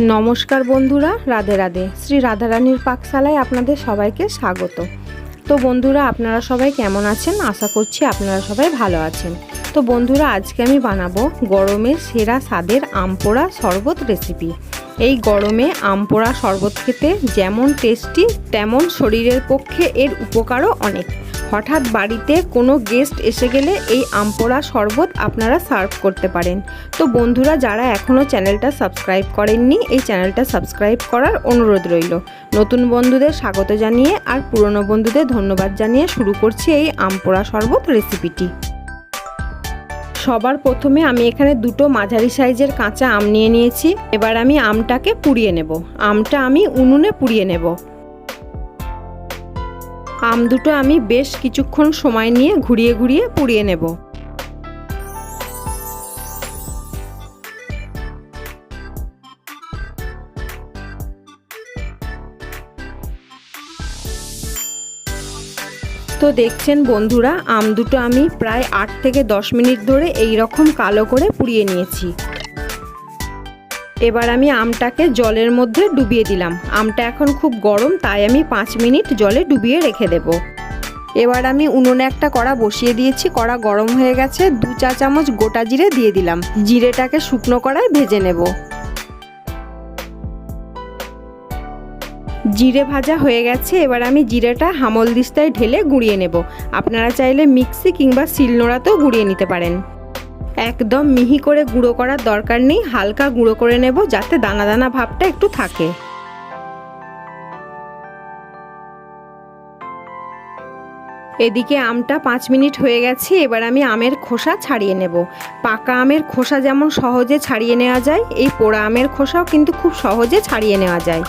নমস্কার বন্ধুরা, রাধে রাধে। শ্রী রাধারানীর পাকশালায় আপনাদের সবাইকে স্বাগত। তো বন্ধুরা, আপনারা সবাই কেমন আছেন? আশা করছি আপনারা সবাই ভালো আছেন। তো বন্ধুরা, আজকে আমি বানাবো গরমের সেরা স্বাদের আমপোড়া শরবত রেসিপি। এই গরমে আমপোড়া শরবত খেতে যেমন টেস্টি, তেমন শরীরের পক্ষে এর উপকারও অনেক। হঠাৎ বাড়িতে কোনো গেস্ট এসে গেলে এই আমপোড়া শরবত আপনারা সার্ভ করতে পারেন। তো বন্ধুরা, যারা এখনও চ্যানেলটা সাবস্ক্রাইব করেননি, এই চ্যানেলটা সাবস্ক্রাইব করার অনুরোধ রইল। নতুন বন্ধুদের স্বাগত জানিয়ে আর পুরনো বন্ধুদের ধন্যবাদ জানিয়ে শুরু করছি এই আমপোড়া শরবত রেসিপিটি। সবার প্রথমে আমি এখানে দুটো মাঝারি সাইজের কাঁচা আম নিয়ে নিয়েছি। এবার আমি আমটাকে পুড়িয়ে নেব। আমটা আমি উনুনে পুড়িয়ে নেব। আম দুটো আমি বেশ কিছুক্ষণ সময় নিয়ে ঘুরিয়ে ঘুরিয়ে পুড়িয়ে নেব। তো দেখছেন বন্ধুরা, আম দুটো আমি প্রায় আট থেকে দশ মিনিট ধরে এই রকম কালো করে পুড়িয়ে নিয়েছি। এবার আমি আমটাকে জলের মধ্যে ডুবিয়ে দিলাম। আমটা এখন খুব গরম, তাই আমি পাঁচ মিনিট জলে ডুবিয়ে রেখে দেব। এবার আমি উনুনে একটা কড়া বসিয়ে দিয়েছি, কড়া গরম হয়ে গেছে, দু চা চামচ গোটা জিরে দিয়ে দিলাম। জিরেটাকে শুকনো কড়ায় ভেজে নেব। জিরে ভাজা হয়ে গেছে, এবার আমি জিরেটা হামল দিস্তায় ঢেলে গুঁড়িয়ে নেব। আপনারা চাইলে মিক্সি কিংবা শিলনোড়াতেও গুঁড়িয়ে নিতে পারেন। একদম মিহি করে গুঁড়ো করার দরকার নেই, হালকা গুঁড়ো করে নেব যাতে দানা দানা ভাবটা একটু থাকে। এদিকে আমটা পাঁচ মিনিট হয়ে গেছে, এবার আমি আমের খোসা ছাড়িয়ে নেব। পাকা আমের খোসা যেমন সহজে ছাড়িয়ে নেওয়া যায়, এই পোড়া আমের খোসাও কিন্তু খুব সহজে ছাড়িয়ে নেওয়া যায়।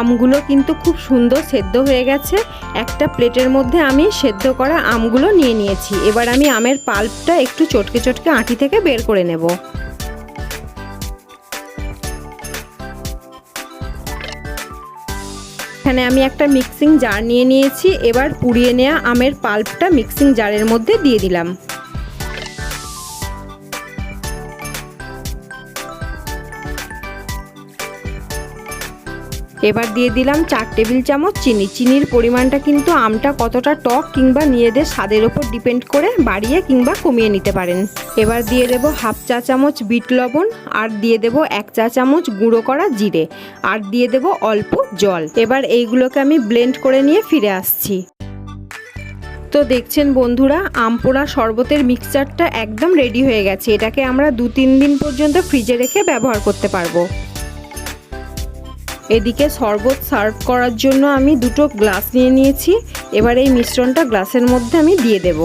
আমগুলো কিন্তু খুব সুন্দর সেদ্ধ হয়ে গেছে। একটা প্লেটের মধ্যে আমি সেদ্ধ করা আমগুলো নিয়ে নিয়েছি। এবার আমি আমের পাল্পটা একটু চটকে চটকে আঁটি থেকে বের করে নেব। এখানে আমি একটা মিক্সিং জার নিয়ে নিয়েছি। এবার পুড়িয়ে নেওয়া আমের পাল্পটা মিক্সিং জারের মধ্যে দিয়ে দিলাম। এবার দিয়ে দিলাম চার টেবিল চামচ চিনি। চিনির পরিমাণটা কিন্তু আমটা কতটা টক কিংবা নিজেদের স্বাদের ওপর ডিপেন্ড করে বাড়িয়ে কিংবা কমিয়ে নিতে পারেন। এবার দিয়ে দেবো হাফ চা চামচ বিট লবণ আর দিয়ে দেবো এক চা চামচ গুঁড়ো করা জিরে। আর দিয়ে দেবো অল্প জল। এবার এইগুলোকে আমি ব্লেন্ড করে নিয়ে ফিরে আসছি। তো দেখছেন বন্ধুরা আমপোড়া শরবতের মিক্সচারটা একদম রেডি হয়ে গেছে। এটাকে আমরা দু তিন দিন পর্যন্ত ফ্রিজে রেখে ব্যবহার করতে পারব। এদিকে শরবত সার্ভ করার জন্য আমি দুটো গ্লাস নিয়ে নিয়েছি। এবার এই মিশ্রণটা গ্লাসের মধ্যে আমি দিয়ে দেব।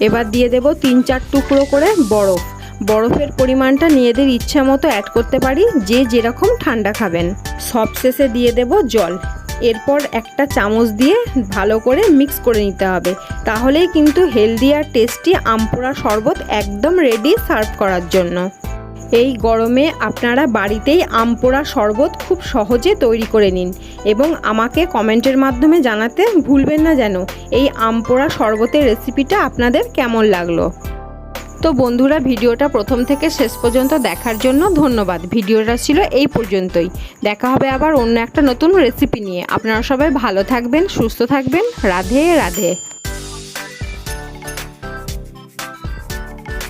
এবার দিয়ে দেব তিন চার টুকরো করে বরফ। বরফের পরিমাণটা নিজেদের ইচ্ছা মতো অ্যাড করতে পারি, যে যেরকম ঠান্ডা খাবেন। সবশেষে দিয়ে দেব জল। এরপর একটা চামচ দিয়ে ভালো করে মিক্স করে নিতে হবে। তাহলেই কিন্তু হেলদি আর টেস্টি আমপোড়া শরবত একদম রেডি সার্ভ করার জন্য। এই গরমে আপনারা বাড়িতেই আমপোড়া শরবত খুব সহজে তৈরি করে নিন এবং আমাকে কমেন্টের মাধ্যমে জানাতে ভুলবেন না যেন এই আম পোড়া শরবতের রেসিপিটা আপনাদের কেমন লাগল। তো বন্ধুরা, ভিডিওটা প্রথম থেকে শেষ পর্যন্ত দেখার জন্য ধন্যবাদ। ভিডিওটা ছিল এই পর্যন্তই। দেখা হবে আবার অন্য একটা নতুন রেসিপি নিয়ে। আপনারা সবাই ভালো থাকবেন, সুস্থ থাকবেন। রাধে রাধে।